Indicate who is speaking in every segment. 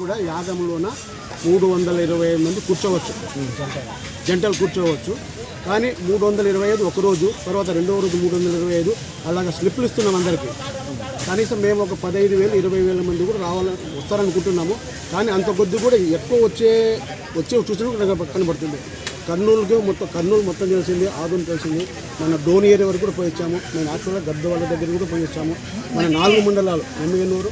Speaker 1: కూడా యాగంలోన మూడు వందల ఇరవై ఐదు మంది కూర్చోవచ్చు. జంటలు కూర్చోవచ్చు. కానీ మూడు వందల ఇరవై ఐదు ఒక రోజు తర్వాత రెండవ రోజు మూడు వందల ఇరవై ఐదు అలాగా స్లిప్లు ఇస్తున్నాం అందరికీ. కనీసం మేము ఒక పదహైదు వేలు ఇరవై వేల మంది కూడా రావాలని వస్తారనుకుంటున్నాము. కానీ అంత కొద్ది కూడా ఎక్కువ వచ్చే వచ్చే చూసినప్పుడు కనబడుతుంది. కర్నూలుకి మొత్తం కర్నూలు మొత్తం తెలిసింది ఆదోని తెలిసింది. మన డోని ఏరియా వరకు కూడా పోయించాము మేము యాక్చువల్గా గద్ద వాళ్ళ దగ్గర కూడా పోయిచ్చాము. మన నాలుగు మండలాలు ఎమ్మిగనూరు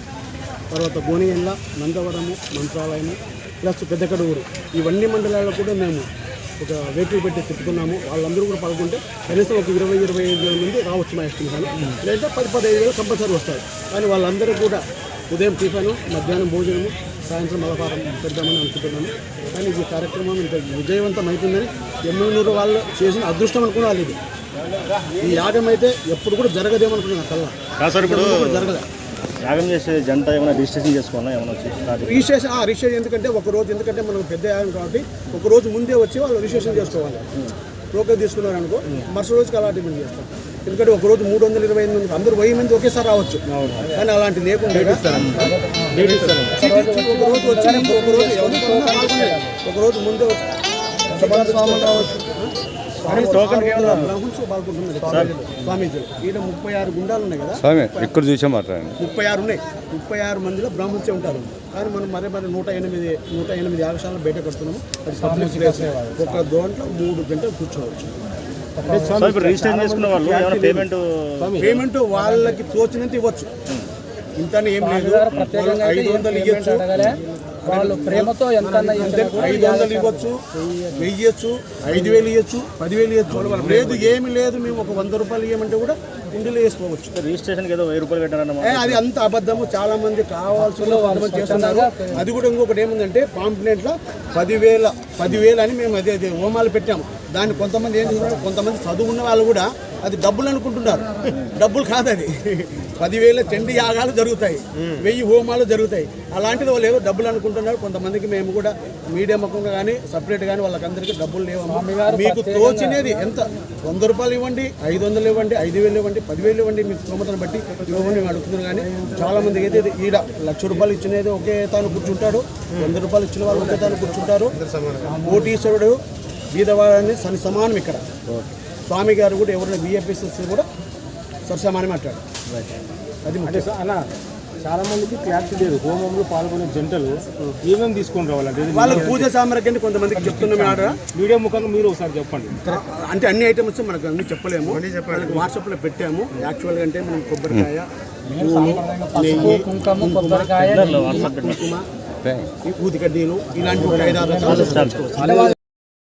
Speaker 1: తర్వాత గోనియల్ల నందవరము మంత్రాలయము ప్లస్ పెద్దకడూరు ఇవన్నీ మండలాల్లో కూడా మేము ఒక వెహికల్ పెట్టి తిప్పుకున్నాము. వాళ్ళందరూ కూడా పాల్గొంటే కనీసం ఒక ఇరవై ఇరవై ఐదు వేల మంది రావచ్చు మా ఎస్టిమేషన్ లేదా పది పదహైదు వేలు కంపల్సరీ వస్తారు. కానీ వాళ్ళందరూ కూడా ఉదయం టిఫాను మధ్యాహ్నం భోజనము సాయంత్రం మలపారం పెడదామని అనుకుంటున్నాము కానీ ఈ కార్యక్రమం ఇంత విజయవంతం అవుతుందని ఎమ్మెల్యేనూరు వాళ్ళు చేసిన అదృష్టం అనుకున్నాను ఇది. ఈ యాగం అయితే ఎప్పుడు కూడా జరగదేమనుకున్నాను కల్లా.
Speaker 2: సార్ ఇప్పుడు యాగం చేసే జంట ఏమైనా రిజిస్ట్రేషన్ చేసుకోవాలా ఏమైనా
Speaker 1: రిజిస్ట్రేషన్ ఆ రిజిస్ట్రేషన్ ఎందుకంటే ఒక రోజు ఎందుకంటే మనం పెద్ద యాగం కాబట్టి ఒక రోజు ముందే వచ్చి వాళ్ళు రిజిస్ట్రేషన్ చేసుకోవాలి. టోకెన్ తీసుకున్నారు అనుకో మరుసటి రోజుకి అలాంటిమెంట్ చేస్తాం. ఎందుకంటే ఒక రోజు మూడు వందల ఇరవై ఐదు మంది అందరూ వెయ్యి మంది ఒకేసారి రావచ్చు. కానీ అలాంటి లేకుండా ఒక రోజు వచ్చి ఒక రోజు ఎవరు పాల్గొనే. ఒక రోజు ముందే స్వామీజీ ఈయన ముప్పై ఆరు గుండాలు ఉన్నాయి కదా?
Speaker 3: స్వామి ఇక్కడ చూసే మాట్లాడండి.
Speaker 1: ముప్పై ఆరు ఉన్నాయి. ముప్పై ఆరు మందిలో బ్రాహ్మణ్సే ఉంటారు. కానీ మనం మరే మరి నూట ఎనిమిది నూట ఎనిమిది ఆగశాలను బయట కడుతున్నాము. అది ఒక దాంట్లో మూడు గంటలు కూర్చోవచ్చు.
Speaker 2: రిజిస్ట్రేషన్ చేసుకున్న వాళ్ళు ఏమైనా పేమెంట్
Speaker 1: పేమెంట్ వాళ్ళకి తోచినంత ఇవ్వచ్చు. ఇంతనే ఏం లేదు. వాళ్ళు ఐదు వందలు ఇవ్వచ్చు
Speaker 4: వాళ్ళు ప్రేమతో ఎంత
Speaker 1: ఐదు వందలు ఇవ్వచ్చు వెయ్యి ఇవ్వచ్చు ఐదు వేలు ఇవ్వచ్చు పదివేలు ఇవ్వచ్చు లేదు ఏమి లేదు. మేము ఒక వంద రూపాయలు ఇవ్వమంటే కూడా ఇందులో వేసుకోవచ్చు.
Speaker 2: రిజిస్ట్రేషన్కి ఏదో వెయ్యి రూపాయలు కట్టారన్నమాట
Speaker 1: ఏ, అది అంత అబద్ధము. చాలా మంది కావాల్సిన కొంతమంది చేస్తున్నారు. అది కూడా ఇంకొకటి ఏముందంటే పాంప్లెట్లో పదివేల పదివేలు అని మేము అదే అదే హోమాలు పెట్టాము. దాన్ని కొంతమంది ఏం చేస్తున్నారు? కొంతమంది చదువుకున్న వాళ్ళు కూడా అది డబ్బులు అనుకుంటున్నారు. డబ్బులు కాదు అది పదివేల చండి యాగాలు జరుగుతాయి. వెయ్యి హోమాలు జరుగుతాయి. అలాంటిది వాళ్ళు ఏదో డబ్బులు అనుకుంటున్నారు. కొంతమందికి మేము కూడా మీడియా ముఖంగా కానీ సపరేట్ కానీ వాళ్ళకందరికీ డబ్బులు లేవు మీకు తోచినది ఎంత? వంద రూపాయలు ఇవ్వండి ఐదు వందలు ఇవ్వండి ఐదు వేలు ఇవ్వండి. పదివేలు ఇవ్వండి మీకు స్తోమతను బట్టి ఇవ్వండి మేము అడుగుతున్నాం కానీ చాలా మందికి అయితే ఈడ లక్ష రూపాయలు ఇచ్చినది ఒకే తాను కూర్చుంటాడు వంద రూపాయలు ఇచ్చిన వాళ్ళు ఒకే తాను కూర్చుంటారు. కోటీశ్వరుడు బీదవాడని సని సమానం ఇక్కడ. స్వామి గారు కూడా ఎవరైనా బిఎఫ్ఎస్ఎస్ కూడా సరసమానం అంటాడు. అది.
Speaker 5: అన్న చాలా మందికి క్లారిటీ లేదు. హోమంలో పాల్గొనే జంటలు ఏమేమి తీసుకొని రావాలంటే
Speaker 1: వాళ్ళకి పూజ సామర్థ్యాన్ని కొంతమందికి చెప్తున్నాం ఆడ
Speaker 5: మీడియా ముఖంగా మీరు ఒకసారి చెప్పండి.
Speaker 1: అంటే అన్ని ఐటమ్స్ మనకు అన్ని చెప్పలేము. వాళ్ళకి వాట్సాప్లో పెట్టాము. యాక్చువల్గా అంటే మనం కొబ్బరికాయ
Speaker 4: కుంకుమ కొబ్బరికాయ
Speaker 1: ఊదికడ్డీలు ఇలాంటి ఒక ఐదారు.